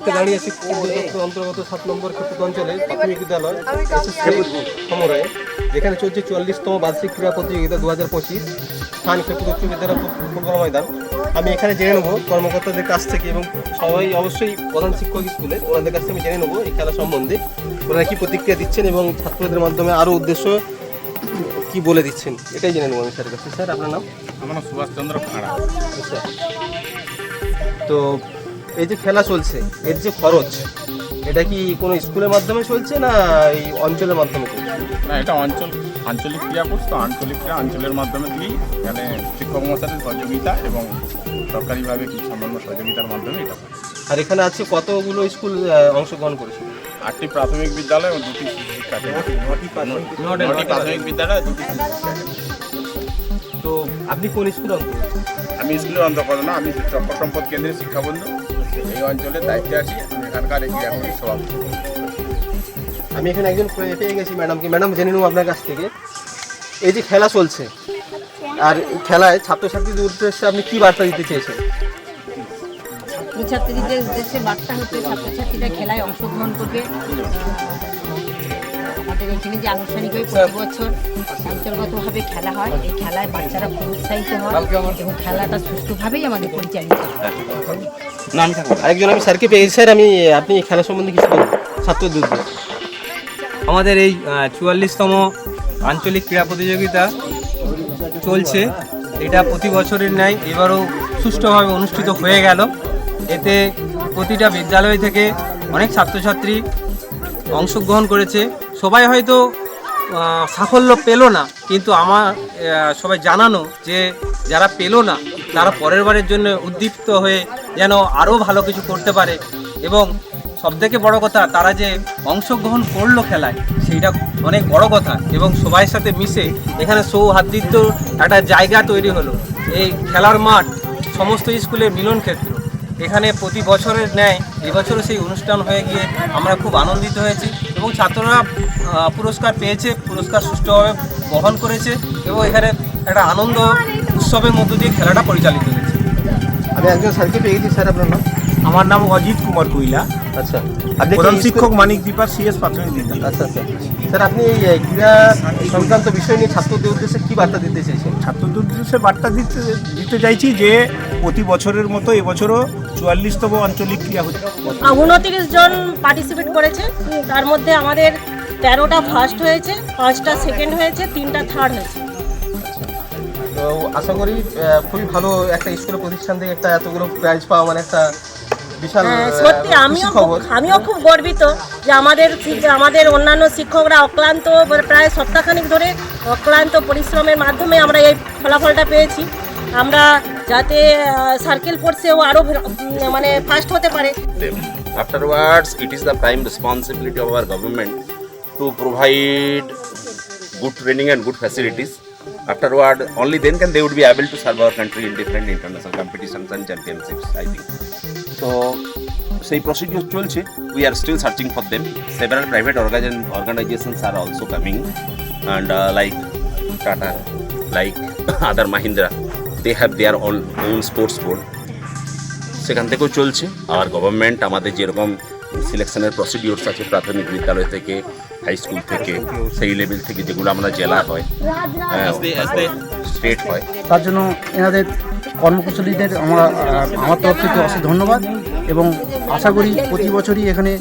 মুহূর্তে দাঁড়িয়ে আছি পূর্ব অন্তর্গত সাত নম্বর ক্ষেত্র অঞ্চলে প্রাথমিক বিদ্যালয় সমরায় যেখানে চলছে চুয়াল্লিশতম বার্ষিক ক্রীড়া প্রতিযোগিতা দু হাজার পঁচিশ স্থান ক্ষেত্র উচ্চ বিদ্যালয় ফুটবল ময়দান। আমি এখানে জেনে নেব কর্মকর্তাদের কাছ থেকে এবং সবাই অবশ্যই প্রধান শিক্ষক স্কুলে ওনাদের কাছ থেকে আমি জেনে নেব এই খেলা সম্বন্ধে। ওনারা কি প্রতিক্রিয়া দিচ্ছেন এবং ছাত্রদের মাধ্যমে আরও উদ্দেশ্য কি বলে দিচ্ছেন? এটাই জেনে নেব আমি স্যারের কাছে। স্যার আপনার নাম? আমার নাম সুভাষচন্দ্র খাড়া। আচ্ছা। তো এই যে খেলা চলছে এর যে খরচ এটা কি কোনো স্কুলের মাধ্যমে চলছে না এই অঞ্চলের মাধ্যমে চলছে? না এটা অঞ্চল আঞ্চলিক ক্রিয়া কোর্স তো আঞ্চলিক ক্রিয়া অঞ্চলের মাধ্যমে দিয়েই এখানে শিক্ষক মশাইয়ের সহযোগিতা এবং সরকারিভাবে কিছু সামান্য সহযোগিতার মাধ্যমে এটা আর এখানে আছে কতগুলো স্কুল অংশগ্রহণ করেছে? আটটি প্রাথমিক বিদ্যালয় ও দুটি নটি প্রাথমিক বিদ্যালয় দুটি। তো আপনি কোন স্কুল অন্তর্গত আমি স্কুলের অন্তর্গত না আমি চক্র সম্পদ কেন্দ্রের শিক্ষাবন্ধু এই অঞ্চলের দায়িত্বে আছি আমি এখানকার এই ক্রিয়া কমিটির সভাপতি। আমি এখানে একজন পেয়ে পেয়ে গেছি ম্যাডামকে। ম্যাডাম জেনে নেব আপনার কাছ থেকে। এই যে খেলা চলছে আর খেলায় ছাত্রছাত্রীদের উদ্দেশ্যে আপনি কি বার্তা দিতে চেয়েছেন? ছাত্রছাত্রীদের উদ্দেশ্যে বার্তা হচ্ছে ছাত্রছাত্রীরা খেলায় অংশগ্রহণ করবে। আমাদের এখানে যে আনুষ্ঠানিকভাবে প্রতি বছর অঞ্চলগতভাবে খেলা হয় এই খেলায় বাচ্চারা খুব উৎসাহিত হয় এবং খেলাটা সুষ্ঠুভাবেই আমাদের পরিচালিত হয়। আরেকজন আমি স্যারকে পেয়ে স্যার, আমি, আপনি খেলা সম্বন্ধে কিছু বলুন। ছাত্রদের উদ্দেশ্যে আমাদের এই চুয়াল্লিশতম আঞ্চলিক ক্রীড়া প্রতিযোগিতা চলছে। এটা প্রতি বছরের ন্যায় এবারও সুষ্ঠুভাবে অনুষ্ঠিত হয়ে গেল। এতে প্রতিটা বিদ্যালয় থেকে অনেক ছাত্রছাত্রী অংশগ্রহণ করেছে। সবাই হয়তো সাফল্য পেল না, কিন্তু আমার সবাই জানানো যে যারা পেল না, তারা পরের বারের জন্য উদ্দীপ্ত হয়ে যেন আরও ভালো কিছু করতে পারে। এবং সবথেকে বড় কথা, তারা যে অংশগ্রহণ করল খেলায়, সেইটা অনেক বড় কথা। এবং সবাই সাথে মিশে এখানে সৌহার্দিত্য একটা জায়গা তৈরি হলো। এই খেলার মাঠ, সমস্ত স্কুলের মিলন ক্ষেত্র। এখানে প্রতি বছরের ন্যায় এবছরও সেই অনুষ্ঠান হয়ে গিয়ে আমরা খুব আনন্দিত হয়েছি। এবং ছাত্ররা পুরস্কার পেয়েছে, পুরস্কার সুষ্ঠুভাবে বহন করেছে। এবং এখানে একটা আনন্দ উৎসবের মধ্য দিয়ে খেলাটা পরিচালিত হয়েছে। আমি একজন স্যারকে পেয়ে গেছি স্যার আপনার নাম? আমার নাম অজিত কুমার কুইলা। আচ্ছা। আপনি প্রধান শিক্ষক মানিক দীপার সিএস প্রাথমিক বিদ্যালয়। আচ্ছা আচ্ছা। স্যার আপনি এই ক্রীড়া সংক্রান্ত বিষয় নিয়ে ছাত্রদের উদ্দেশ্যে কি বার্তা দিতে চাইছেন? ছাত্রদের উদ্দেশ্যে বার্তা দিতে দিতে চাইছি যে প্রতি বছরের মতো এবছরও চুয়াল্লিশতম আঞ্চলিক ক্রিয়া হচ্ছে। উনত্রিশ জন পার্টিসিপেট করেছে। তার মধ্যে আমাদের তেরোটা ফার্স্ট হয়েছে পাঁচটা সেকেন্ড হয়েছে তিনটা থার্ড হয়েছে। তো আশা করি খুবই ভালো একটা স্কুল প্রতিষ্ঠান থেকে একটা এতগুলো প্রাইজ পাওয়া মানে একটা বিশাল হ্যাঁ, সত্যি আমিও আমিও খুব গর্বিত যে আমাদের আমাদের অন্যান্য শিক্ষকরা অক্লান্ত প্রায় সপ্তাহখানিক ধরে অক্লান্ত পরিশ্রমের মাধ্যমে আমরা এই ফলাফলটা পেয়েছি আমরা যাতে সার্কেল ফোর্সেও আরও মানে ফার্স্ট হতে পারে. Afterwards, it is the prime responsibility of our government to provide good training and good facilities. Afterward, only then can they would be able to serve our country in different international competitions and championships, I think. So, সেই procedure চলছে। We are still searching for them several private organisations are also coming and like Tata like other Mahindra they have their own sports board সেখান থেকেও চলছে। আর government আমাদের যেরকম সিলেকশনের প্রসিডিওরস আছে প্রাথমিক বিদ্যালয় থেকে হাই স্কুল থেকে সেই লেভেল থেকে যেগুলো আমরা জেলা হয় স্টেট হয়। তার জন্য এনাদের কর্মকুশলীদের আমরা আমার তরফ থেকে অশেষ ধন্যবাদ এবং আশা করি প্রতি বছরই এখানে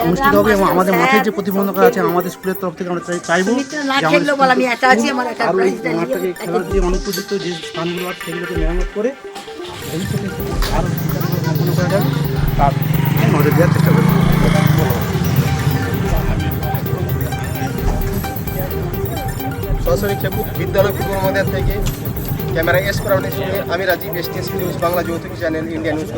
অনুষ্ঠিত হবে এবং আমাদের মাঠের যে প্রতিবন্ধকতা আছে আমাদের স্কুলের তরফ থেকে আমরা চাই- চাইব না যে আমাদের খেললেও বল, আমি একা আছি, আমার একা আরও এই মাঠটাকে খেলার যে অনুপযুক্ত যে স্থানগুলো আছে সেগুলোকে মেরামত করে ভবিষ্যতে আরও সরাসরি খেপুর বিদ্যালয় পূর্ব ময়দান থেকে। ক্যামেরা এস করার সঙ্গে আমি রাজীব এস নিউজ বাংলা যৌথ চ্যানেল ইন্ডিয়া নিউজ